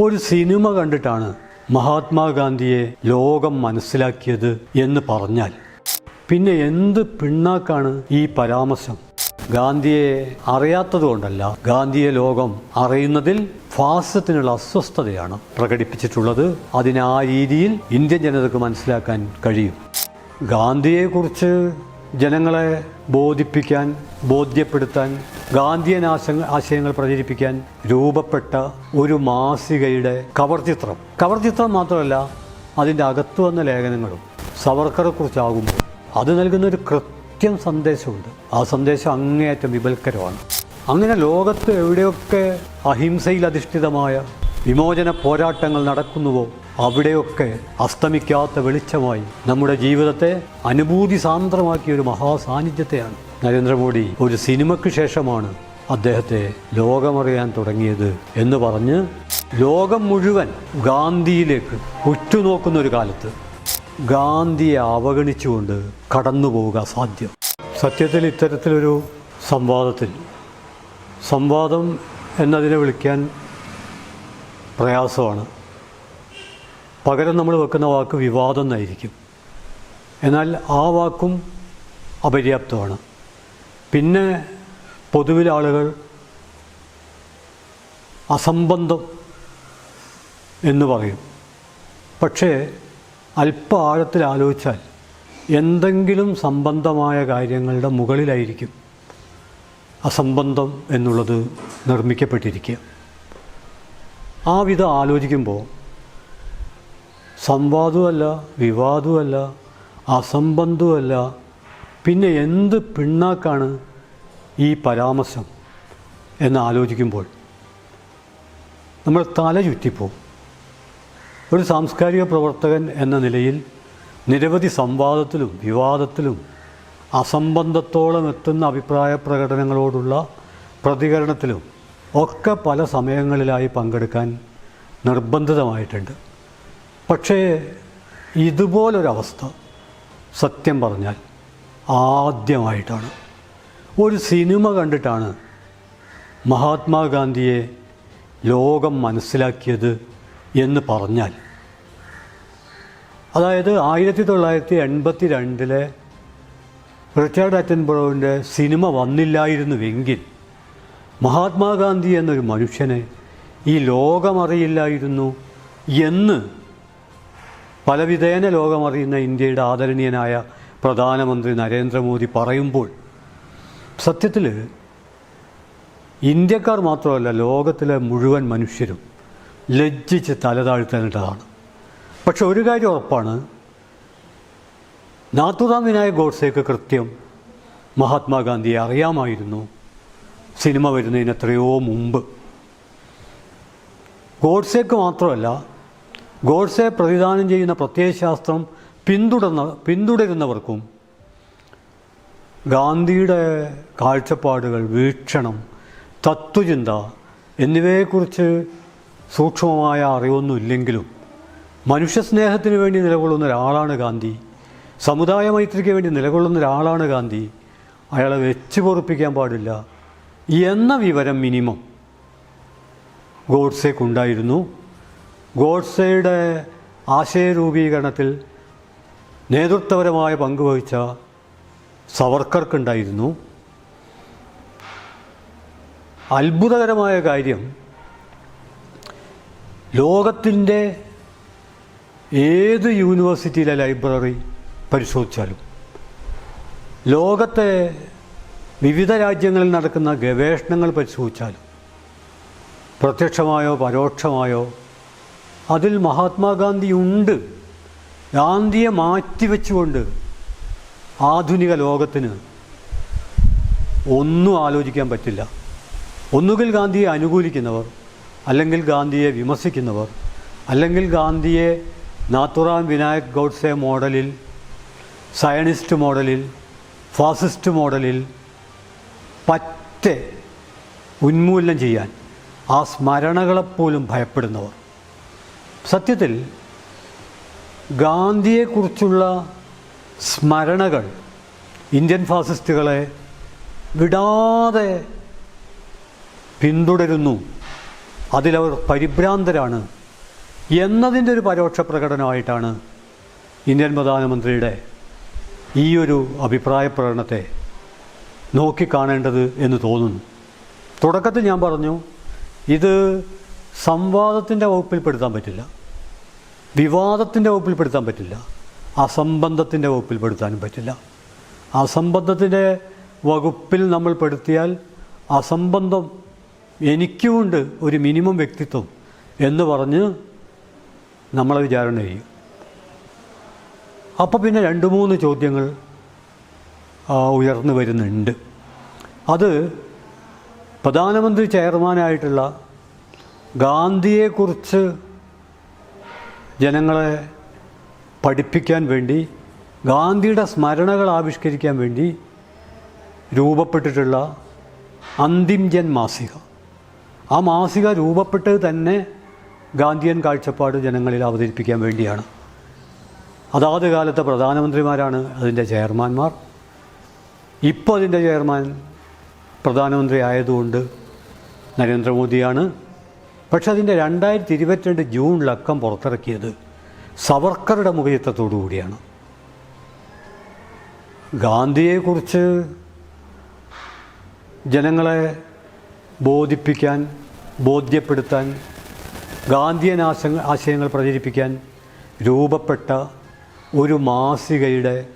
ഒരു സിനിമ കണ്ടിട്ടാണ് മഹാത്മാഗാന്ധിയെ ലോകം മനസ്സിലാക്കിയത് എന്ന് പറഞ്ഞാൽ. പിന്നെ എന്ത് പിണ്ണാക്കാണ് ഈ പരാമർശം? ഗാന്ധിയെ അറിയാത്തതുകൊണ്ടല്ല. ഗാന്ധിയെ ലോകം അറിയുന്നതിൽ ഫാസത്തിനുള്ള അസ്വസ്ഥതയാണ് പ്രകടിപ്പിച്ചിട്ടുള്ളത്. അതിന് ആ രീതിയിൽ ഇന്ത്യൻ ജനതയ്ക്ക് മനസ്സിലാക്കാൻ കഴിയും. ഗാന്ധിയെക്കുറിച്ച് ജനങ്ങളെ ബോധിപ്പിക്കാൻ ബോധ്യപ്പെടുത്താൻ ഗാന്ധിയൻ ആശയങ്ങൾ പ്രചരിപ്പിക്കാൻ രൂപപ്പെട്ട ഒരു മാസികയുടെ കവർ ചിത്രം കവർ ചിത്രം മാത്രമല്ല അതിന്റെ അകത്തു വന്ന ലേഖനങ്ങളും സവർക്കറെ കുറിച്ചാകുമ്പോൾ അത് നൽകുന്ന ഒരു കൃത്യം സന്ദേശമുണ്ട്. ആ സന്ദേശം അങ്ങേയറ്റം വിപൽക്കരമാണ് അങ്ങനെ ലോകത്ത് എവിടെയൊക്കെ അഹിംസയിൽ അധിഷ്ഠിതമായ വിമോചന പോരാട്ടങ്ങൾ നടക്കുന്നുവോ? അവിടെയൊക്കെ അസ്തമിക്കാത്ത വെളിച്ചമായി നമ്മുടെ ജീവിതത്തെ അനുഭൂതി സാന്ദ്രമാക്കിയ ഒരു മഹാസാന്നിധ്യത്തെയാണ് നരേന്ദ്രമോദി. ഒരു സിനിമയ്ക്ക് ശേഷമാണ് അദ്ദേഹത്തെ ലോകമറിയാൻ തുടങ്ങിയത് എന്ന് പറഞ്ഞ് ലോകം മുഴുവൻ ഗാന്ധിയിലേക്ക് ഉറ്റുനോക്കുന്ന ഒരു കാലത്ത് ഗാന്ധിയെ അവഗണിച്ചുകൊണ്ട് കടന്നു പോവുക സാധ്യം സത്യത്തിൽ ഇത്തരത്തിലൊരു സംവാദത്തിൽ സംവാദം എന്നതിനെ വിളിക്കാൻ പ്രയാസമാണ്. പകരം നമ്മൾ വെക്കുന്ന വാക്ക് വിവാദം എന്നായിരിക്കും എന്നാൽ ആ വാക്കും അപര്യാപ്തമാണ്. പിന്നെ പൊതുവിൽ ആളുകൾ അസംബന്ധം എന്ന് പറയും. പക്ഷേ അല്പ ആഴത്തിൽ ആലോചിച്ചാൽ എന്തെങ്കിലും സംബന്ധമായ കാര്യങ്ങളുടെ മുകളിലായിരിക്കും അസംബന്ധം എന്നുള്ളത് നിർമ്മിക്കപ്പെട്ടിരിക്കുക. ആ വിധം ആലോചിക്കുമ്പോൾ സംവാദവുമല്ല വിവാദവുമല്ല അസംബന്ധവുമല്ല പിന്നെ എന്ത് പിണ്ണാക്കാണ് ഈ പരാമർശം എന്ന് ആലോചിക്കുമ്പോൾ നമ്മൾ തല ചുറ്റിപ്പോവും. ഒരു സാംസ്കാരിക പ്രവർത്തകൻ എന്ന നിലയിൽ നിരവധി സംവാദത്തിലും വിവാദത്തിലും അസംബന്ധത്തോളം എത്തുന്ന അഭിപ്രായ പ്രകടനങ്ങളോടുള്ള പ്രതികരണത്തിലും ഒക്കെ പല സമയങ്ങളിലായി പങ്കെടുക്കാൻ നിർബന്ധിതമായിട്ടുണ്ട്. പക്ഷേ ഇതുപോലൊരവസ്ഥ സത്യം പറഞ്ഞാൽ ആദ്യമായിട്ടാണ്. ഒരു സിനിമ കണ്ടിട്ടാണ് മഹാത്മാഗാന്ധിയെ ലോകം മനസ്സിലാക്കിയത് എന്ന് പറഞ്ഞാൽ. അതായത് ആയിരത്തി തൊള്ളായിരത്തി എൺപത്തി രണ്ടിലെ റിച്ചാർഡ് അറ്റൻബറോവിന്റെ സിനിമ വന്നില്ലായിരുന്നുവെങ്കിൽ മഹാത്മാഗാന്ധി എന്നൊരു മനുഷ്യനെ ഈ ലോകമറിയില്ലായിരുന്നു എന്ന് പലവിധേന ലോകമറിയുന്ന ഇന്ത്യയുടെ ആദരണീയനായ പ്രധാനമന്ത്രി നരേന്ദ്രമോദി പറയുമ്പോൾ സത്യത്തിൽ ഇന്ത്യക്കാർ മാത്രമല്ല ലോകത്തിലെ മുഴുവൻ മനുഷ്യരും ലജ്ജിച്ച് തലതാഴ്ത്തേണ്ടതാണ്. പക്ഷെ ഒരു കാര്യം ഉറപ്പാണ്. നാത്തുറാം വിനായക് ഗോഡ്സേക്ക് കൃത്യം മഹാത്മാഗാന്ധിയെ അറിയാമായിരുന്നു. സിനിമ വരുന്നതിന് എത്രയോ മുമ്പ്. ഗോഡ്സേക്ക് മാത്രമല്ല ഗോഡ്സെ പ്രതിദാനം ചെയ്യുന്ന പ്രത്യയശാസ്ത്രം പിന്തുടർന്ന പിന്തുടരുന്നവർക്കും ഗാന്ധിയുടെ കാഴ്ചപ്പാടുകൾ വീക്ഷണം തത്വചിന്ത എന്നിവയെക്കുറിച്ച് സൂക്ഷ്മമായ അറിവൊന്നുമില്ലെങ്കിലും മനുഷ്യസ്നേഹത്തിന് വേണ്ടി നിലകൊള്ളുന്ന ഒരാളാണ് ഗാന്ധി. സമുദായ മൈത്രിക്ക് വേണ്ടി നിലകൊള്ളുന്ന ഒരാളാണ് ഗാന്ധി. അയാളെ വെച്ച് പൊറുപ്പിക്കാൻ പാടില്ല. എന്ന വിവരം മിനിമം. ഗോഡ്സേക്കുണ്ടായിരുന്നു ഗോഡ്സെയുടെ ആശയരൂപീകരണത്തിൽ നേതൃത്വപരമായ പങ്കുവഹിച്ച സവർക്കർക്കുണ്ടായിരുന്നു. അത്ഭുതകരമായ കാര്യം ലോകത്തിന്റെ ഏത് യൂണിവേഴ്സിറ്റിയിലെ ലൈബ്രറി പരിശോധിച്ചാലും ലോകത്തെ വിവിധ രാജ്യങ്ങളിൽ നടക്കുന്ന ഗവേഷണങ്ങൾ പരിശോധിച്ചാലും പ്രത്യക്ഷമായോ പരോക്ഷമായോ അതിൽ മഹാത്മാഗാന്ധി ഉണ്ട്. ഗാന്ധിയെ മാറ്റിവെച്ചുകൊണ്ട് ആധുനിക ലോകത്തിന് ഒന്നും ആലോചിക്കാൻ പറ്റില്ല. ഒന്നുകിൽ ഗാന്ധിയെ അനുകൂലിക്കുന്നവർ അല്ലെങ്കിൽ ഗാന്ധിയെ വിമർശിക്കുന്നവർ അല്ലെങ്കിൽ ഗാന്ധിയെ നാത്തുറാം വിനായക് ഗൗഡ്സെ മോഡലിൽ സയണിസ്റ്റ് മോഡലിൽ ഫാസിസ്റ്റ് മോഡലിൽ പറ്റെ ഉന്മൂലനം ചെയ്യാൻ ആ സ്മരണകളെപ്പോലും ഭയപ്പെടുന്നവർ. സത്യത്തിൽ ഗാന്ധിയെക്കുറിച്ചുള്ള സ്മരണകൾ ഇന്ത്യൻ ഫാസിസ്റ്റുകളെ വിടാതെ പിന്തുടരുന്നു. അതിലവർ പരിഭ്രാന്തരാണ് എന്നതിന്റെ ഒരു പരോക്ഷ പ്രകടനമായിട്ടാണ് ഇന്ത്യൻ പ്രധാനമന്ത്രിയുടെ ഈ ഒരു അഭിപ്രായ പ്രകടനത്തെ നോക്കിക്കാണേണ്ടത് എന്ന് തോന്നുന്നു. തുടക്കത്തിൽ ഞാൻ പറഞ്ഞു ഇത് സംവാദത്തിന്റെ വകുപ്പിൽപ്പെടുത്താൻ പറ്റില്ല. വിവാദത്തിന്റെ വകുപ്പിൽപ്പെടുത്താൻ പറ്റില്ല. അസംബന്ധത്തിന്റെ വകുപ്പിൽപ്പെടുത്താനും പറ്റില്ല. അസംബന്ധത്തിന്റെ വകുപ്പിൽ നമ്മൾ പെടുത്തിയാൽ അസംബന്ധം എനിക്കുമുണ്ട് ഒരു മിനിമം വ്യക്തിത്വം എന്ന് പറഞ്ഞ് നമ്മളെ വിചാരണ ചെയ്യും. അപ്പോൾ പിന്നെ രണ്ട് മൂന്ന് ചോദ്യങ്ങൾ ഉയർന്നു വരുന്നുണ്ട്. അത് പ്രധാനമന്ത്രി ചെയർമാനായിട്ടുള്ള ഗാന്ധിയെക്കുറിച്ച് ജനങ്ങളെ പഠിപ്പിക്കാൻ വേണ്ടി ഗാന്ധിയുടെ സ്മരണകൾ ആവിഷ്കരിക്കാൻ വേണ്ടി രൂപപ്പെട്ടിട്ടുള്ള അന്തിം ജൻ മാസിക. ആ മാസിക രൂപപ്പെട്ടത് തന്നെ ഗാന്ധിയൻ കാഴ്ചപ്പാട് ജനങ്ങളിൽ അവതരിപ്പിക്കാൻ വേണ്ടിയാണ്. അതാത് കാലത്തെ പ്രധാനമന്ത്രിമാരാണ് അതിന്റെ ചെയർമാന്മാർ ഇപ്പോൾ അതിന്റെ ചെയർമാൻ പ്രധാനമന്ത്രി ആയതുകൊണ്ട് നരേന്ദ്രമോദിയാണ്. പക്ഷെ അതിന്റെ രണ്ടായിരത്തി ഇരുപത്തിരണ്ട് ജൂണിലക്കം പുറത്തിറക്കിയത് സവർക്കറുടെ മുഖചിത്രത്തോടു കൂടിയാണ്. ഗാന്ധിയെക്കുറിച്ച് ജനങ്ങളെ ബോധിപ്പിക്കാൻ ബോധ്യപ്പെടുത്താൻ ഗാന്ധിയൻ ആശ ആശയങ്ങൾ പ്രചരിപ്പിക്കാൻ രൂപപ്പെട്ട ഒരു മാസികയുടെ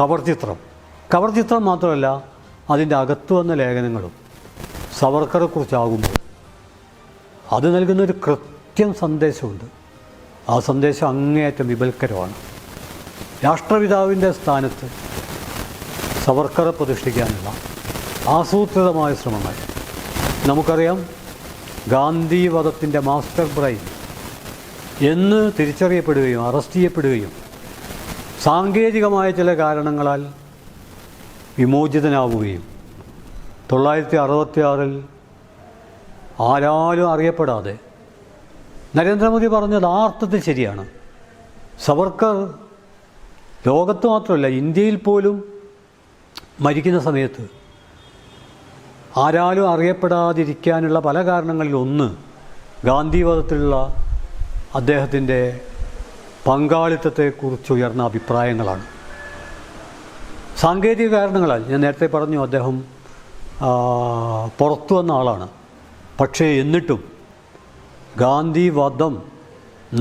കവർ ചിത്രം കവർ ചിത്രം മാത്രമല്ല അതിന്റെ അകത്തു വന്ന ലേഖനങ്ങളും സവർക്കറെക്കുറിച്ചാകുമ്പോൾ അത് നൽകുന്നൊരു കൃത്യം സന്ദേശമുണ്ട്. ആ സന്ദേശം അങ്ങേയറ്റം വിപൽക്കരമാണ് രാഷ്ട്രപിതാവിന്റെ സ്ഥാനത്ത് സവർക്കറെ പ്രതിഷ്ഠിക്കാനുള്ള ആസൂത്രിതമായ ശ്രമങ്ങൾ. നമുക്കറിയാം ഗാന്ധിവധത്തിന്റെ മാസ്റ്റർ ബ്രെയിൻ എന്ന് തിരിച്ചറിയപ്പെടുകയും അറസ്റ്റ് ചെയ്യപ്പെടുകയും സാങ്കേതികമായ ചില കാരണങ്ങളാൽ വിമോചിതനാവുകയും തൊള്ളായിരത്തി അറുപത്തി ആറിൽ ആരാലും അറിയപ്പെടാതെ നരേന്ദ്രമോദി പറഞ്ഞത് ആ അർത്ഥത്തിൽ ശരിയാണ്. സവർക്കർ ലോകത്ത് മാത്രമല്ല ഇന്ത്യയിൽ പോലും മരിക്കുന്ന സമയത്ത് ആരാലും അറിയപ്പെടാതിരിക്കാനുള്ള പല കാരണങ്ങളിൽ ഒന്ന് ഗാന്ധിവധത്തിലുള്ള അദ്ദേഹത്തിന്റെ പങ്കാളിത്തത്തെക്കുറിച്ച് ഉയർന്ന അഭിപ്രായങ്ങളാണ്. സാങ്കേതിക കാരണങ്ങളാൽ ഞാൻ നേരത്തെ പറഞ്ഞു അദ്ദേഹം പുറത്തു വന്ന ആളാണ്. പക്ഷേ എന്നിട്ടും ഗാന്ധി വധം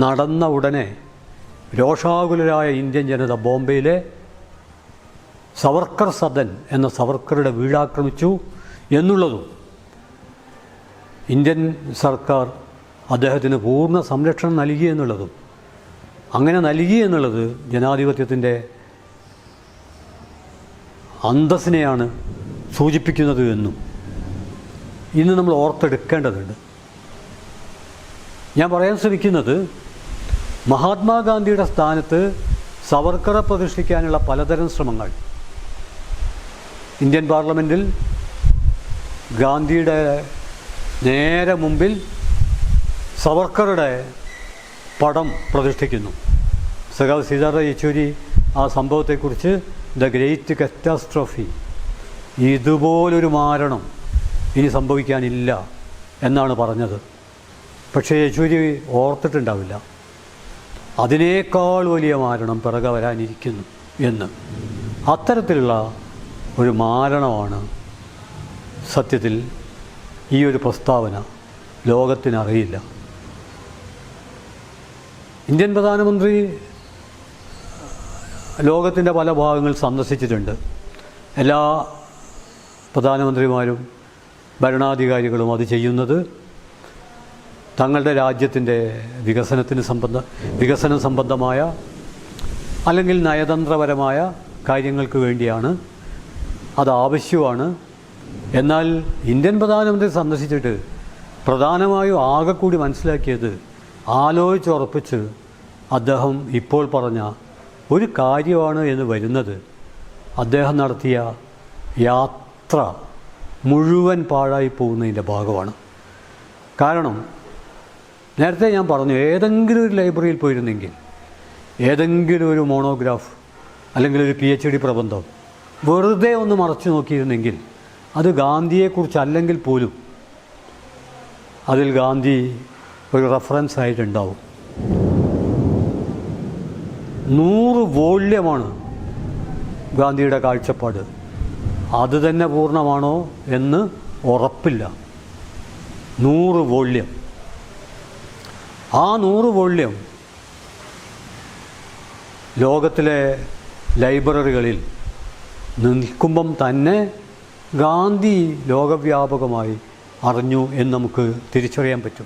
നടന്ന ഉടനെ രോഷാകുലരായ ഇന്ത്യൻ ജനത ബോംബെയിലെ സവർക്കർ സദൻ എന്ന സവർക്കറുടെ വീടാക്രമിച്ചു എന്നുള്ളതും ഇന്ത്യൻ സർക്കാർ അദ്ദേഹത്തിന് പൂർണ സംരക്ഷണം നൽകി എന്നുള്ളതും. അങ്ങനെ നൽകി എന്നുള്ളത് ജനാധിപത്യത്തിന്റെ അന്തസ്സിനെയാണ് സൂചിപ്പിക്കുന്നത് എന്നും ഇന്ന് നമ്മൾ ഓർത്തെടുക്കേണ്ടതുണ്ട്. ഞാൻ പറയാൻ ശ്രമിക്കുന്നത് മഹാത്മാഗാന്ധിയുടെ സ്ഥാനത്ത് സവർക്കറെ പ്രതിഷ്ഠിക്കാനുള്ള പലതരം ശ്രമങ്ങൾ. ഇന്ത്യൻ പാർലമെന്റിൽ ഗാന്ധിയുടെ നേരെ മുമ്പിൽ സവർക്കറുടെ പടം പ്രതിഷ്ഠിക്കുന്നു. സഖാവ് സീതാറാം യെച്ചൂരി ആ സംഭവത്തെക്കുറിച്ച് ദ ഗ്രേറ്റ് കറ്റാസ്ട്രോഫി. ഇതുപോലൊരു മാരണം ഇനി സംഭവിക്കാനില്ല എന്നാണ് പറഞ്ഞത്. പക്ഷേ യെച്ചൂരി ഓർത്തിട്ടുണ്ടാവില്ല. അതിനേക്കാൾ വലിയ മാരണം പിറകെ വരാനിരിക്കുന്നു എന്ന്. അത്തരത്തിലുള്ള ഒരു മാരണമാണ് സത്യത്തിൽ ഈ ഒരു പ്രസ്താവന ലോകത്തിനറിയില്ല. ഇന്ത്യൻ പ്രധാനമന്ത്രി ലോകത്തിന്റെ പല ഭാഗങ്ങൾ സന്ദർശിച്ചിട്ടുണ്ട്. എല്ലാ പ്രധാനമന്ത്രിമാരും ഭരണാധികാരികളും അത് ചെയ്യുന്നത് തങ്ങളുടെ രാജ്യത്തിന്റെ വികസനത്തിന് സംബന്ധ വികസന സംബന്ധമായ അല്ലെങ്കിൽ നയതന്ത്രപരമായ കാര്യങ്ങൾക്ക് വേണ്ടിയാണ് അത് ആവശ്യമാണ്. എന്നാൽ ഇന്ത്യൻ പ്രധാനമന്ത്രി സന്ദർശിച്ചിട്ട് പ്രധാനമായും ആകെക്കൂടി കൂടി മനസ്സിലാക്കിയത് ആലോചിച്ചുറപ്പിച്ച് അദ്ദേഹം ഇപ്പോൾ പറഞ്ഞ ഒരു കാര്യമാണ് എന്ന് വരുന്നത്. അദ്ദേഹം നടത്തിയ യാത്ര മുഴുവൻ പാഴായി പോകുന്നതിന്റെ ഭാഗമാണ്. കാരണം നേരത്തെ ഞാൻ പറഞ്ഞു ഏതെങ്കിലും ഒരു ലൈബ്രറിയിൽ പോയിരുന്നെങ്കിൽ ഏതെങ്കിലും ഒരു മോണോഗ്രാഫ് അല്ലെങ്കിൽ ഒരു പി എച്ച് ഡി പ്രബന്ധം വെറുതെ ഒന്ന് മറച്ചു നോക്കിയിരുന്നെങ്കിൽ അത് ഗാന്ധിയെക്കുറിച്ചല്ലെങ്കിൽ പോലും അതിൽ ഗാന്ധി ഒരു റെഫറൻസ് ആയിട്ടുണ്ടാവും. നൂറ് വോള്യമാണ് ഗാന്ധിയുടെ കാഴ്ചപ്പാട്. അത് തന്നെ പൂർണമാണോ എന്ന് ഉറപ്പില്ല. നൂറ് വോള്യം. ആ നൂറ് വോള്യം ലോകത്തിലെ ലൈബ്രറികളിൽ നിൽക്കുമ്പം തന്നെ ഗാന്ധി ലോകവ്യാപകമായി അറിഞ്ഞു എന്ന് നമുക്ക് തിരിച്ചറിയാൻ പറ്റും.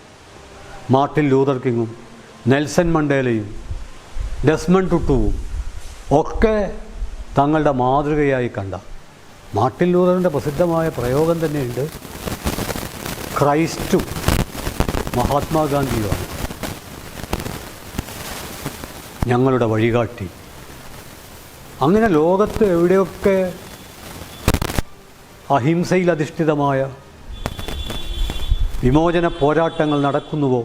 മാർട്ടിൻ ലൂതർ കിങ്ങും നെൽസൺ മണ്ടേലയും ഡെസ്മൺ ടുട്ടുവും ഒക്കെ തങ്ങളുടെ മാതൃകയായി കണ്ട. മാർട്ടിൻ ലൂതറിന്റെ പ്രസിദ്ധമായ പ്രയോഗം തന്നെയുണ്ട്. ക്രൈസ്റ്റും മഹാത്മാഗാന്ധിയുമാണ്. ഞങ്ങളുടെ വഴികാട്ടി. അങ്ങനെ ലോകത്ത് എവിടെയൊക്കെ അഹിംസയിൽ അധിഷ്ഠിതമായ വിമോചന പോരാട്ടങ്ങൾ നടക്കുന്നുവോ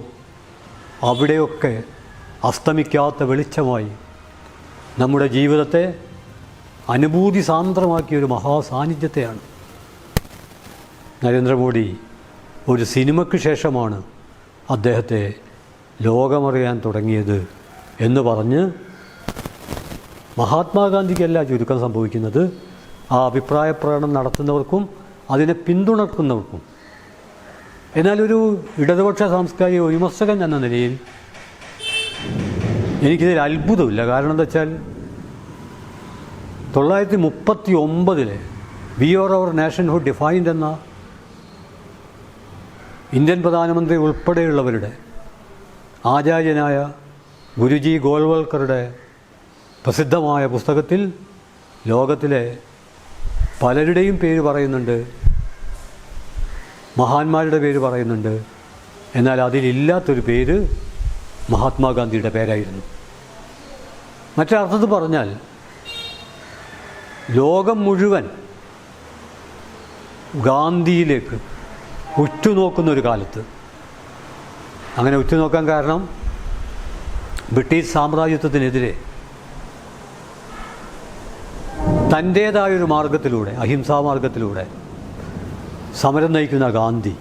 അവിടെയൊക്കെ അസ്തമിക്കാത്ത വെളിച്ചമായി നമ്മുടെ ജീവിതത്തെ അനുഭൂതി സാന്ദ്രമാക്കിയ ഒരു മഹാസാന്നിധ്യത്തെയാണ് നരേന്ദ്രമോദി. ഒരു സിനിമയ്ക്ക് ശേഷമാണ് അദ്ദേഹത്തെ ലോകമറിയാൻ തുടങ്ങിയത് എന്ന് പറഞ്ഞ് മഹാത്മാഗാന്ധിക്കല്ല ചുരുക്കം സംഭവിക്കുന്നത്. ആ അഭിപ്രായ പ്രകടനം നടത്തുന്നവർക്കും അതിനെ പിന്തുണക്കുന്നവർക്കും എന്നാൽ ഒരു ഇടതുപക്ഷ സാംസ്കാരിക വിമർശകൻ എന്ന നിലയിൽ എനിക്കിതിൽ അത്ഭുതമില്ല. കാരണം എന്താ വെച്ചാൽ തൊള്ളായിരത്തി മുപ്പത്തി ഒമ്പതിലെ we or our nationhood defined എന്ന ഇന്ത്യൻ പ്രധാനമന്ത്രി ഉൾപ്പെടെയുള്ളവരുടെ ആചാര്യനായ ഗുരുജി ഗോൾവൽക്കറുടെ പ്രസിദ്ധമായ പുസ്തകത്തിൽ ലോകത്തിലെ പലരുടെയും പേര് പറയുന്നുണ്ട്. മഹാന്മാരുടെ പേര് പറയുന്നുണ്ട്. എന്നാൽ അതിലില്ലാത്തൊരു പേര് മഹാത്മാഗാന്ധിയുടെ പേരായിരുന്നു. മറ്റൊരർത്ഥത്തിൽ പറഞ്ഞാൽ ലോകം മുഴുവൻ ഗാന്ധിയിലേക്ക് ഉറ്റുനോക്കുന്ന ഒരു കാലത്ത്. അങ്ങനെ ഉറ്റുനോക്കാൻ കാരണം ബ്രിട്ടീഷ് സാമ്രാജ്യത്വത്തിനെതിരെ തന്റേതായൊരു മാർഗത്തിലൂടെ അഹിംസാ മാർഗത്തിലൂടെ സമരം നയിക്കുന്ന ഗാന്ധി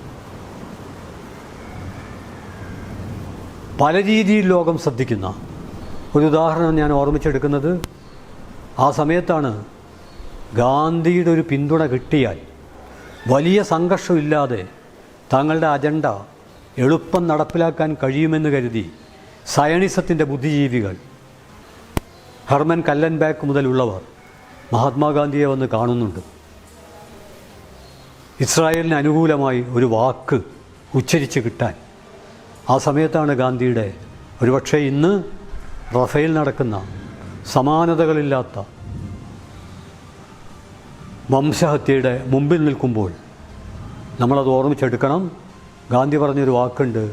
പല രീതിയിൽ ലോകം ശ്രദ്ധിക്കുന്ന ഒരു ഉദാഹരണം ഞാൻ ഓർമ്മിച്ചെടുക്കുന്നത് ആ സമയത്താണ് ഗാന്ധിയുടെ ഒരു പിന്തുണ കിട്ടിയാൽ വലിയ സംഘർഷമില്ലാതെ തങ്ങളുടെ അജണ്ട എളുപ്പം നടപ്പിലാക്കാൻ കഴിയുമെന്ന് കരുതി സയണിസത്തിന്റെ ബുദ്ധിജീവികൾ ഹർമൻ കല്ലൻബാക്ക് മുതലുള്ളവർ മഹാത്മാഗാന്ധിയെ വന്ന് കാണുന്നുണ്ട്. ഇസ്രായേലിന് അനുകൂലമായി ഒരു വാക്ക് ഉച്ചരിച്ച് കിട്ടാൻ ആ സമയത്താണ് ഗാന്ധിയുടെ ഒരുപക്ഷെ ഇന്ന് റഫേൽ നടക്കുന്ന സമാനതകളില്ലാത്ത വംശഹത്യയുടെ മുമ്പിൽ നിൽക്കുമ്പോൾ നമ്മളത് ഓർമ്മിച്ചെടുക്കണം. ഗാന്ധി പറഞ്ഞൊരു വാക്കുണ്ട്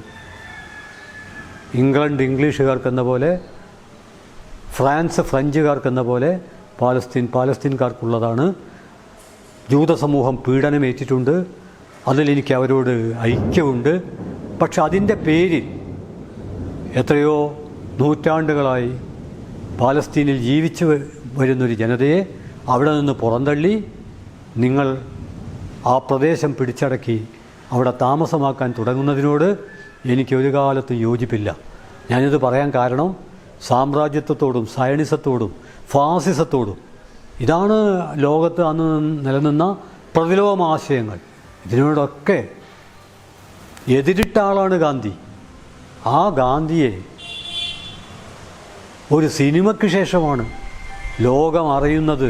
ഇംഗ്ലണ്ട് ഇംഗ്ലീഷുകാർക്കെന്ന പോലെ ഫ്രാൻസ് ഫ്രഞ്ചുകാർക്കെന്ന പോലെ പാലസ്തീൻ പാലസ്തീൻകാർക്കുള്ളതാണ്. ജൂതസമൂഹം പീഡനമേറ്റിട്ടുണ്ട് അതിലെനിക്ക് അവരോട് ഐക്യമുണ്ട്. പക്ഷെ അതിന്റെ പേരിൽ എത്രയോ നൂറ്റാണ്ടുകളായി പാലസ്തീനിൽ ജീവിച്ചു വരുന്നൊരു ജനതയെ അവിടെ നിന്ന് പുറന്തള്ളി നിങ്ങൾ ആ പ്രദേശം പിടിച്ചടക്കി അവിടെ താമസമാക്കാൻ തുടങ്ങുന്നതിനോട് എനിക്ക് ഒരു കാലത്തും യോജിപ്പില്ല. ഞാനിത് പറയാൻ കാരണം സാമ്രാജ്യത്വത്തോടും സയണിസത്തോടും ഫാസിസത്തോടും. ഇതാണ് ലോകത്ത് അന്ന് നിലനിന്ന പ്രതിലോമാശയങ്ങൾ. ഇതിനോടൊക്കെ എതിരിട്ട ആളാണ് ഗാന്ധി. ആ ഗാന്ധിയെ ഒരു സിനിമയ്ക്ക് ശേഷമാണ് ലോകം അറിയുന്നത്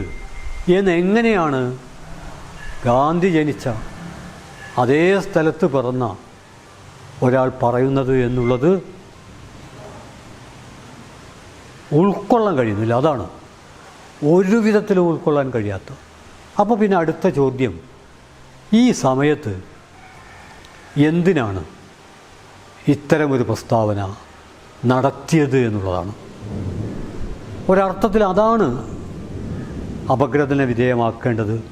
എന്നെങ്ങനെയാണ് ഗാന്ധി ജനിച്ച അതേ സ്ഥലത്ത് പിറന്ന ഒരാൾ പറയുന്നത് എന്നുള്ളത് ഉൾക്കൊള്ളാൻ കഴിയുന്നില്ല. അതാണ്. ഒരു വിധത്തിലും ഉൾക്കൊള്ളാൻ കഴിയാത്ത അപ്പോൾ പിന്നെ അടുത്ത ചോദ്യം. ഈ സമയത്ത് എന്തിനാണ് ഇത്തരമൊരു പ്രസ്താവന നടത്തിയത് എന്നുള്ളതാണ്. ഒരർത്ഥത്തിൽ അതാണ് അപഗ്രഥന വിധേയമാക്കേണ്ടത്.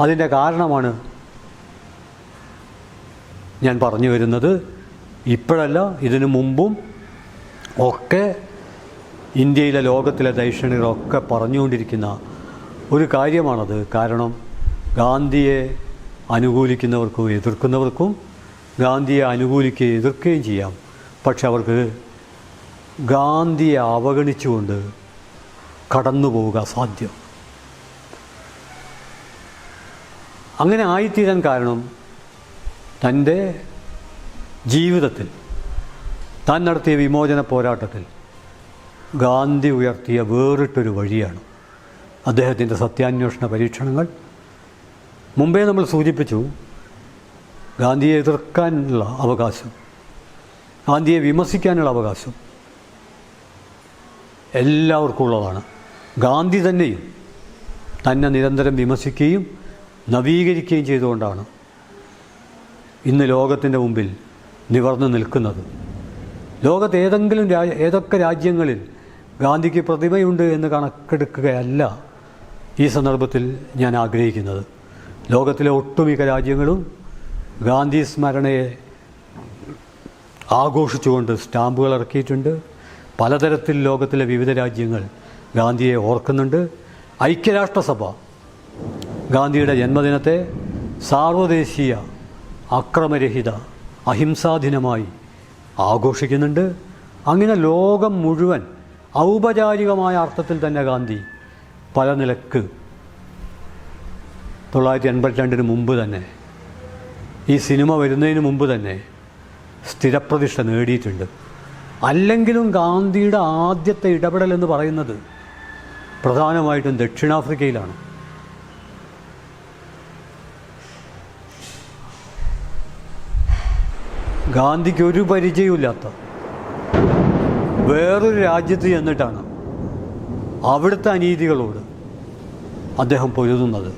അതിന്റെ കാരണമാണ് ഞാൻ പറഞ്ഞു വരുന്നത്. ഇപ്പോഴല്ല ഇതിനു മുമ്പും ഒക്കെ ഇന്ത്യയിലെ ലോകത്തിലെ ദൈക്ഷണികളൊക്കെ പറഞ്ഞുകൊണ്ടിരിക്കുന്ന ഒരു കാര്യമാണത്. കാരണം ഗാന്ധിയെ അനുകൂലിക്കുന്നവർക്കും എതിർക്കുന്നവർക്കും ഗാന്ധിയെ അനുകൂലിക്കുകയും എതിർക്കുകയും ചെയ്യാം. പക്ഷെ അവർക്ക് ഗാന്ധിയെ അവഗണിച്ചുകൊണ്ട് കടന്നു പോവുക സാധ്യം അങ്ങനെ ആയിത്തീരാൻ കാരണം തന്റെ ജീവിതത്തിൽ താൻ നടത്തിയ വിമോചന പോരാട്ടത്തിൽ ഗാന്ധി ഉയർത്തിയ വേറിട്ടൊരു വഴിയാണ്. അദ്ദേഹത്തിന്റെ സത്യാന്വേഷണ പരീക്ഷണങ്ങൾ മുമ്പേ നമ്മൾ സൂചിപ്പിച്ചു ഗാന്ധിയെ എതിർക്കാനുള്ള അവകാശം ഗാന്ധിയെ വിമർശിക്കാനുള്ള അവകാശം എല്ലാവർക്കും ഉള്ളതാണ് ഗാന്ധി തന്നെയും തന്നെ നിരന്തരം വിമർശിക്കുകയും നവീകരിക്കുകയും ചെയ്തുകൊണ്ടാണ് ഇന്ന് ലോകത്തിന്റെ മുമ്പിൽ നിവർന്നു നിൽക്കുന്നത്. ലോകത്ത് ഏതെങ്കിലും ഏതൊക്കെ രാജ്യങ്ങളിൽ ഗാന്ധിക്ക് പ്രതിമയുണ്ട് എന്ന് കണക്കെടുക്കുകയല്ല ഈ സന്ദർഭത്തിൽ ഞാൻ ആഗ്രഹിക്കുന്നത്. ലോകത്തിലെ ഒട്ടുമിക്ക രാജ്യങ്ങളും ഗാന്ധി സ്മരണയെ ആഘോഷിച്ചുകൊണ്ട് സ്റ്റാമ്പുകൾ ഇറക്കിയിട്ടുണ്ട്. പലതരത്തിൽ ലോകത്തിലെ വിവിധ രാജ്യങ്ങൾ ഗാന്ധിയെ ഓർക്കുന്നുണ്ട്. ഐക്യരാഷ്ട്രസഭ ഗാന്ധിയുടെ ജന്മദിനത്തെ സാർവദേശീയ അക്രമരഹിത അഹിംസാദിനമായി ആഘോഷിക്കുന്നുണ്ട്. അങ്ങനെ ലോകം മുഴുവൻ ഔപചാരികമായ അർത്ഥത്തിൽ തന്നെ ഗാന്ധി പല നിലയ്ക്ക് തൊള്ളായിരത്തി എൺപത്തിരണ്ടിന് മുമ്പ് തന്നെ ഈ സിനിമ വരുന്നതിന് മുമ്പ് തന്നെ സ്ഥിരപ്രതിഷ്ഠ നേടിയിട്ടുണ്ട്. അല്ലെങ്കിലും ഗാന്ധിയുടെ ആദ്യത്തെ ഇടപെടൽ എന്ന് പറയുന്നത് പ്രധാനമായിട്ടും ദക്ഷിണാഫ്രിക്കയിലാണ്. ഗാന്ധിക്ക് ഒരു പരിചയമില്ലാത്ത വേറൊരു രാജ്യത്ത് ചെന്നിട്ടാണ് അവിടുത്തെ അനീതികളോട് അദ്ദേഹം പൊരുതുന്നത്.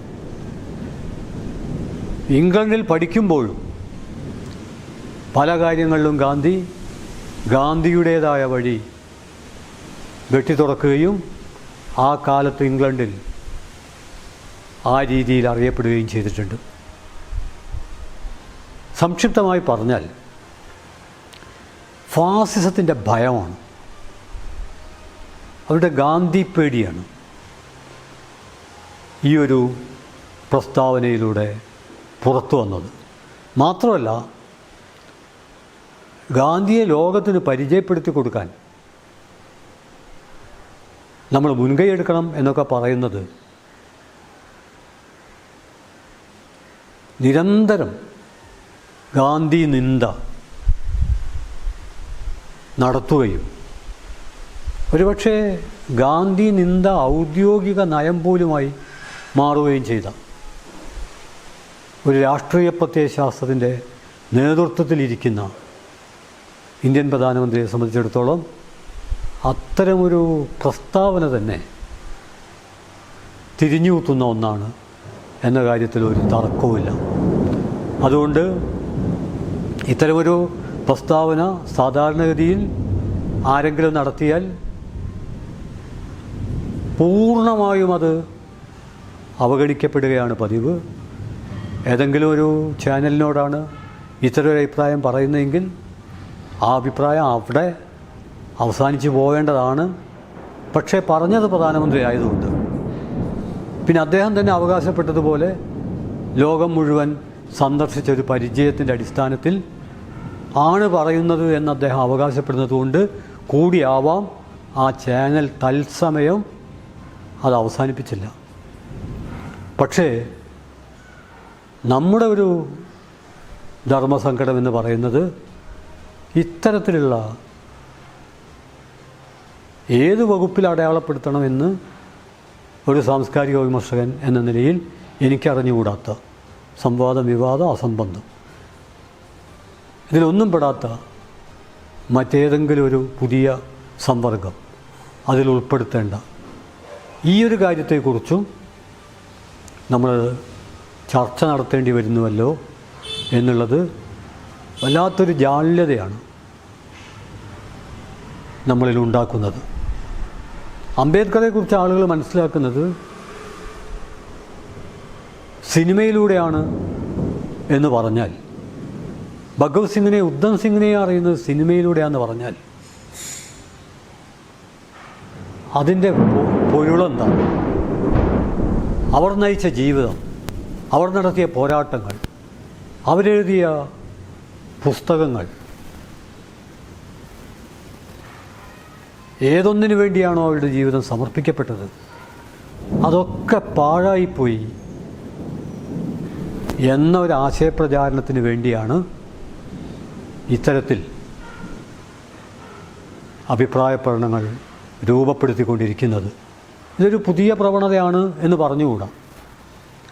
ഇംഗ്ലണ്ടിൽ പഠിക്കുമ്പോഴും പല കാര്യങ്ങളിലും ഗാന്ധി ഗാന്ധിയുടേതായ വഴി വെട്ടി തുറക്കുകയും ആ കാലത്ത് ഇംഗ്ലണ്ടിൽ ആ രീതിയിൽ അറിയപ്പെടുകയും ചെയ്തിട്ടുണ്ട്. സംക്ഷിപ്തമായി പറഞ്ഞാൽ ഫാസിസത്തിന്റെ ഭയമാണ്. അവരുടെ ഗാന്ധി പേടിയാണ്. ഈ ഒരു പ്രസ്താവനയിലൂടെ പുറത്തു വന്നത്. മാത്രമല്ല ഗാന്ധിയെ ലോകത്തിന് പരിചയപ്പെടുത്തി കൊടുക്കാൻ നമ്മൾ മുൻകൈ എടുക്കണം എന്നൊക്കെ പറയുന്നത് നിരന്തരം ഗാന്ധി നിന്ദ നടത്തുകയും ഒരുപക്ഷെ ഗാന്ധി നിന്ദ ഔദ്യോഗിക നയം പോലുമായി മാറുകയും ചെയ്ത ഒരു രാഷ്ട്രീയ പ്രത്യയശാസ്ത്രത്തിന്റെ നേതൃത്വത്തിലിരിക്കുന്ന ഇന്ത്യൻ പ്രധാനമന്ത്രിയെ സംബന്ധിച്ചിടത്തോളം അത്തരമൊരു പ്രസ്താവന തന്നെ തിരിഞ്ഞുകൂത്തുന്ന ഒന്നാണ് എന്ന കാര്യത്തിൽ ഒരു തർക്കവുമില്ല. അതുകൊണ്ട് ഇത്തരമൊരു പ്രസ്താവന സാധാരണഗതിയിൽ ആരെങ്കിലും നടത്തിയാൽ പൂർണമായും അത് അവഗണിക്കപ്പെടുകയാണ് പതിവ്. ഏതെങ്കിലും ഒരു ചാനലിനോടാണ് ഇത്തരം ഒരു അഭിപ്രായം പറയുന്നതെങ്കിൽ ആ അഭിപ്രായം അവിടെ അവസാനിച്ച് പോവേണ്ടതാണ്. പക്ഷേ പറഞ്ഞത് പ്രധാനമന്ത്രി ആയതുകൊണ്ട്. പിന്നെ അദ്ദേഹം തന്നെ അവകാശപ്പെട്ടതുപോലെ ലോകം മുഴുവൻ സന്ദർശിച്ച ഒരു പരിചയത്തിന്റെ അടിസ്ഥാനത്തിൽ ആണ് പറയുന്നത് എന്ന് അദ്ദേഹം അവകാശപ്പെടുന്നതുകൊണ്ട് കൂടിയാവാം. ആ ചാനൽ തത്സമയം അത് അവസാനിപ്പിച്ചില്ല. പക്ഷേ നമ്മുടെ ഒരു ധർമ്മസങ്കടം എന്ന് പറയുന്നത് ഇത്തരത്തിലുള്ള ഏത് വകുപ്പിൽ അടയാളപ്പെടുത്തണമെന്ന് ഒരു സാംസ്കാരിക വിമർശകൻ എന്ന നിലയിൽ എനിക്കറിഞ്ഞുകൂടാത്ത സംവാദം വിവാദം അസംബന്ധം. ഇതിലൊന്നും പെടാത്ത മറ്റേതെങ്കിലും ഒരു പുതിയ സമ്പർക്കം അതിൽ ഉൾപ്പെടുത്തേണ്ട ഈ ഒരു കാര്യത്തെക്കുറിച്ചും നമ്മൾ ചർച്ച നടത്തേണ്ടി വരുന്നുവല്ലോ എന്നുള്ളത് വല്ലാത്തൊരു ജാള്യതയാണ് നമ്മളിൽ ഉണ്ടാക്കുന്നത്. അംബേദ്കറെക്കുറിച്ച് ആളുകൾ മനസ്സിലാക്കുന്നത് സിനിമയിലൂടെയാണ് എന്ന് പറഞ്ഞാൽ ഭഗവത് സിംഗിനെ ഉദ്ധം സിംഗിനെ അറിയുന്നത് സിനിമയിലൂടെയാണെന്ന് പറഞ്ഞാൽ അതിന്റെ പൊരുളെന്താണ്? അവർ നയിച്ച ജീവിതം അവർ നടത്തിയ പോരാട്ടങ്ങൾ അവരെഴുതിയ പുസ്തകങ്ങൾ ഏതൊന്നിനു വേണ്ടിയാണോ അവരുടെ ജീവിതം സമർപ്പിക്കപ്പെട്ടത് അതൊക്കെ പാഴായിപ്പോയി എന്ന ഒരു ആശയപ്രചാരണത്തിന് വേണ്ടിയാണ് ഇത്തരത്തിൽ അഭിപ്രായ പ്രകടനങ്ങൾ രൂപപ്പെടുത്തിക്കൊണ്ടിരിക്കുന്നത്. ഇതൊരു പുതിയ പ്രവണതയാണ് എന്ന് പറഞ്ഞുകൂടാ.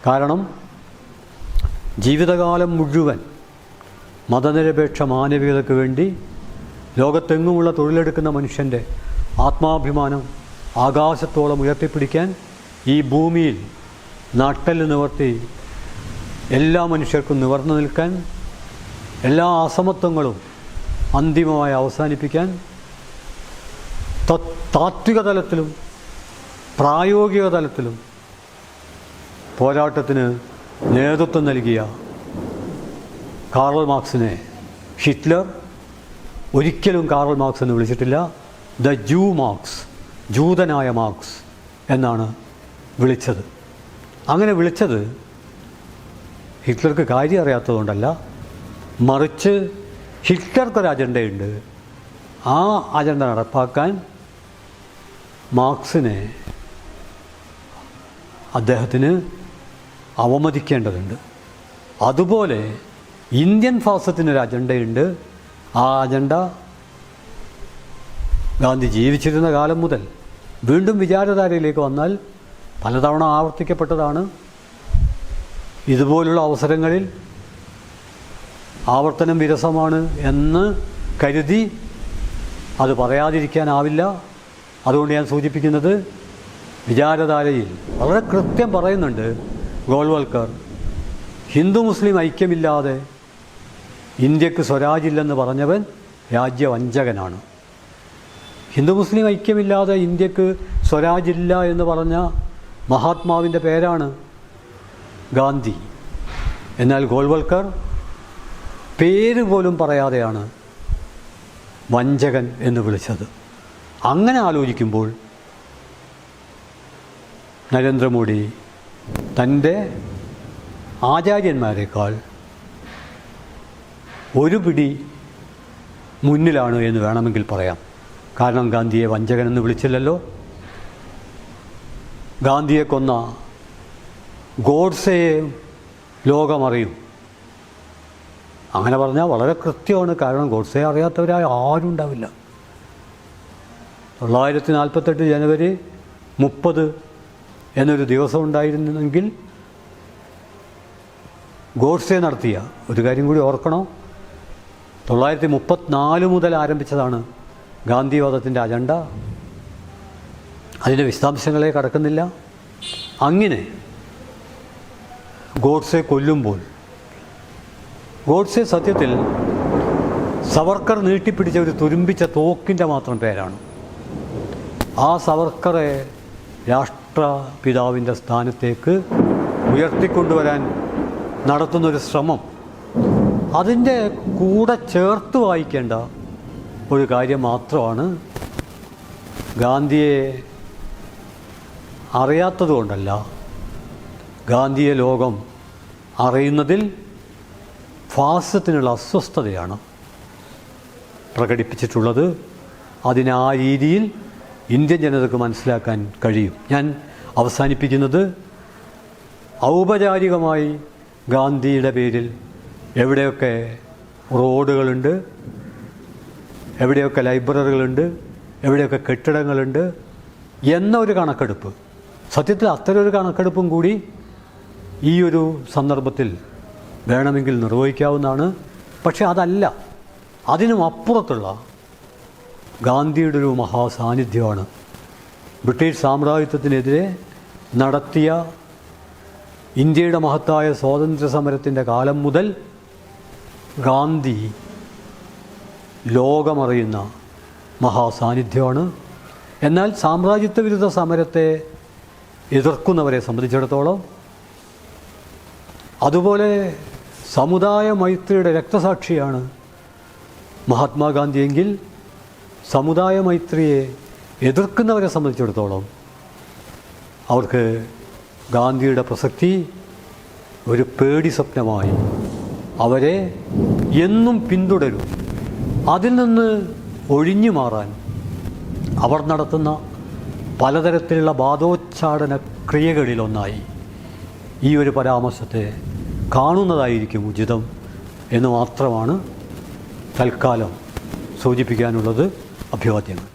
കാരണം ജീവിതകാലം മുഴുവൻ മതനിരപേക്ഷ മാനവികതയ്ക്ക് വേണ്ടി ലോകത്തെങ്ങുമുള്ള തൊഴിലെടുക്കുന്ന മനുഷ്യന്റെ ആത്മാഭിമാനം ആകാശത്തോളം ഉയർത്തിപ്പിടിക്കാൻ ഈ ഭൂമിയിൽ നട്ടൽ നിവർത്തി എല്ലാ മനുഷ്യർക്കും നിവർന്നു നിൽക്കാൻ എല്ലാ അസമത്വങ്ങളും അന്തിമമായി അവസാനിപ്പിക്കാൻ താത്വിക തലത്തിലും പ്രായോഗിക തലത്തിലും പോരാട്ടത്തിന് നേതൃത്വം നൽകിയ കാറൽ മാർക്സിനെ ഹിറ്റ്ലർ ഒരിക്കലും കാറൽ മാർക്സ് എന്ന് വിളിച്ചിട്ടില്ല. ദ ജൂ മാർക്സ് ജൂതനായ മാർക്സ് എന്നാണ് വിളിച്ചത്. അങ്ങനെ വിളിച്ചത് ഹിറ്റ്ലർക്ക് കാര്യം അറിയാത്തതുകൊണ്ടല്ല മറിച്ച് ഹിറ്റ്ലർക്ക് ഒരു അജണ്ടയുണ്ട്. ആ അജണ്ട നടപ്പാക്കാൻ മാർക്സിനെ അദ്ദേഹത്തിന് അവമതിക്കേണ്ടതുണ്ട്. അതുപോലെ ഇന്ത്യൻ ഫാസത്തിനൊരു അജണ്ടയുണ്ട്. ആ അജണ്ട ഗാന്ധി ജീവിച്ചിരുന്ന കാലം മുതൽ വീണ്ടും വിചാരധാരയിലേക്ക് വന്നാൽ പലതവണ ആവർത്തിക്കപ്പെട്ടതാണ്. ഇതുപോലുള്ള അവസരങ്ങളിൽ ആവർത്തനം വിരസമാണ് എന്ന് കരുതി അത് പറയാതിരിക്കാനാവില്ല. അതുകൊണ്ട് ഞാൻ സൂചിപ്പിക്കുന്നത് വിചാരധാരയിൽ വളരെ കൃത്യം പറയുന്നുണ്ട്. ഗോൾവൽക്കർ ഹിന്ദു മുസ്ലിം ഐക്യമില്ലാതെ ഇന്ത്യയ്ക്ക് സ്വരാജില്ലെന്ന് പറഞ്ഞവൻ രാജ്യവഞ്ചകനാണ്. ഹിന്ദു മുസ്ലിം ഐക്യമില്ലാതെ ഇന്ത്യയ്ക്ക് സ്വരാജില്ല എന്ന് പറഞ്ഞ മഹാത്മാവിന്റെ പേരാണ് ഗാന്ധി. എന്നാൽ ഗോൾവൽക്കർ പേര് പോലും പറയാതെയാണ് വഞ്ചകൻ എന്ന് വിളിച്ചത്. അങ്ങനെ ആലോചിക്കുമ്പോൾ നരേന്ദ്രമോദി തന്റെ ആചാര്യന്മാരെക്കാൾ ഒരു പിടി മുന്നിലാണ് എന്ന് വേണമെങ്കിൽ പറയാം. കാരണം ഗാന്ധിയെ വഞ്ചകനെന്ന് വിളിച്ചില്ലല്ലോ. ഗാന്ധിയെ കൊന്ന ഗോഡ്സയെ ലോകമറിയും. അങ്ങനെ പറഞ്ഞാൽ വളരെ കൃത്യമാണ്. കാരണം ഗോഡ്സയെ അറിയാത്തവരായ ആരും ഉണ്ടാവില്ല. തൊള്ളായിരത്തി നാൽപ്പത്തെട്ട് ജനുവരി മുപ്പത് എന്നൊരു ദിവസം ഉണ്ടായിരുന്നെങ്കിൽ ഗോഡ്സെ നടത്തിയ ഒരു കാര്യം കൂടി ഓർക്കണോ? തൊള്ളായിരത്തി മുപ്പത്തിനാല് മുതൽ ആരംഭിച്ചതാണ് ഗാന്ധിവാദത്തിന്റെ അജണ്ട. അതിന്റെ വിശദാംശങ്ങളെ കടക്കുന്നില്ല. അങ്ങനെ ഗോഡ്സെ കൊല്ലുമ്പോൾ ഗോഡ്സെ സത്യത്തിൽ സവർക്കർ നീട്ടിപ്പിടിച്ച ഒരു തുരുമ്പിച്ച തോക്കിന്റെ മാത്രം പേരാണ്. ആ സവർക്കറെ രാഷ്ട്രപിതാവിന്റെ സ്ഥാനത്തേക്ക് ഉയർത്തിക്കൊണ്ടുവരാൻ നടത്തുന്നൊരു ശ്രമം. അതിന്റെ കൂടെ ചേർത്ത് വായിക്കേണ്ട ഒരു കാര്യം മാത്രമാണ് ഗാന്ധിയെ അറിയാത്തതുകൊണ്ടല്ല ഗാന്ധിയെ ലോകം അറിയുന്നതിൽ ഫാസത്തിനുള്ള അസ്വസ്ഥതയാണ് പ്രകടിപ്പിച്ചിട്ടുള്ളത്. അതിന് രീതിയിൽ ഇന്ത്യൻ ജനതയ്ക്ക് മനസ്സിലാക്കാൻ കഴിയും. ഞാൻ അവസാനിപ്പിക്കുന്നത് ഔപചാരികമായി ഗാന്ധിയുടെ പേരിൽ എവിടെയൊക്കെ റോഡുകളുണ്ട് എവിടെയൊക്കെ ലൈബ്രറികളുണ്ട് എവിടെയൊക്കെ കെട്ടിടങ്ങളുണ്ട് എന്നൊരു കണക്കെടുപ്പ്. സത്യത്തിൽ അത്തരം ഒരു കണക്കെടുപ്പും കൂടി ഈ ഒരു സന്ദർഭത്തിൽ വേണമെങ്കിൽ നിർവഹിക്കാവുന്നതാണ്. പക്ഷേ അതല്ല അതിനും അപ്പുറത്തുള്ള ഗാന്ധിയുടെ ഒരു മഹാസാന്നിധ്യമാണ്. ബ്രിട്ടീഷ് സാമ്രാജ്യത്വത്തിനെതിരെ നടത്തിയ ഇന്ത്യയുടെ മഹത്തായ സ്വാതന്ത്ര്യ സമരത്തിന്റെ കാലം മുതൽ ഗാന്ധി ലോകമറിയുന്ന മഹാസാന്നിധ്യമാണ്. എന്നാൽ സാമ്രാജ്യത്വ വിരുദ്ധ സമരത്തെ എതിർക്കുന്നവരെ സംബന്ധിച്ചിടത്തോളം അതുപോലെ സമുദായ മൈത്രിയുടെ രക്തസാക്ഷിയാണ് മഹാത്മാഗാന്ധിയെങ്കിൽ സമുദായ മൈത്രിയെ എതിർക്കുന്നവരെ സംബന്ധിച്ചിടത്തോളം അവർക്ക് ഗാന്ധിയുടെ പ്രസക്തി ഒരു പേടി സ്വപ്നമായി. അവരെ എന്നും പിന്തുടരും. അതിൽ നിന്ന് ഒഴിഞ്ഞു മാറാൻ അവർ നടത്തുന്ന പലതരത്തിലുള്ള ബാധോച്ചാടന ക്രിയകളിലൊന്നായി ഈ ഒരു പരാമർശത്തെ കാണുന്നതായിരിക്കും ഉചിതം എന്ന് മാത്രമാണ് തൽക്കാലം സൂചിപ്പിക്കാനുള്ളത്. 票订了。